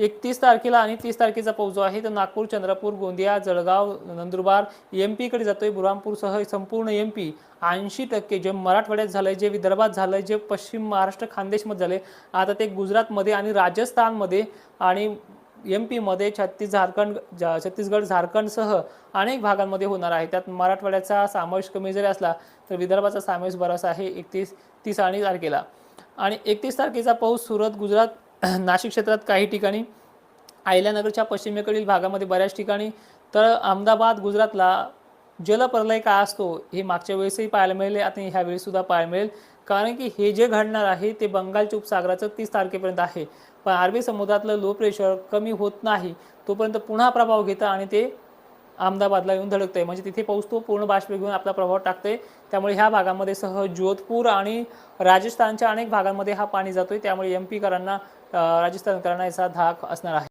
एकतीस तारखेला आणि तीस तारखेचा पाऊस जो आहे तो नागपूर चंद्रपूर गोंदिया जळगाव नंदुरबार एम पीकडे जातोय. बुरहामपूरसह संपूर्ण एम पी ऐंशी टक्के. जे मराठवाड्यात झालंय जे विदर्भात झालंय जे पश्चिम महाराष्ट्र खानदेशमध्ये झाले आता ते गुजरातमध्ये आणि राजस्थानमध्ये आणि एम पीमध्ये छत्तीस झारखंड जा- छत्तीसगड झारखंडसह अनेक भागांमध्ये होणार आहे. त्यात मराठवाड्याचा समावेश कमी जरी असला तर विदर्भाचा समावेश बरासा आहे एकतीस तीस आणि तारखेला. आणि एकतीस तारखेचा पाऊस सुरत गुजरात नाशिक क्षेत्रात काही ठिकाणी आयल्यानगरच्या पश्चिमेकडील भागामध्ये बऱ्याच ठिकाणी तर अहमदाबाद गुजरातला जलप्रलय काय असतो हे मागच्या वेळेसही पाहायला मिळेल आणि ह्यावेळीसुद्धा पाहायला मिळेल. कारण की हे जे घडणार आहे ते बंगालच्या उपसागराचं तीस तारखेपर्यंत आहे. पण अरबी समुद्रातलं लो प्रेशर कमी होत नाही तोपर्यंत पुन्हा प्रभाव घेतं आणि ते अहमदाबादला येऊन धडकते म्हणजे तिथे पाऊस तो पूर्ण बाष्प घेऊन आपला प्रभाव टाकतोय. त्यामुळे ह्या भागामध्ये सह जोधपूर आणि राजस्थानच्या अनेक भागांमध्ये हा पाणी जातोय. त्यामुळे एम पीकरांना राजस्थानकरांना याचा धाक असणार आहे.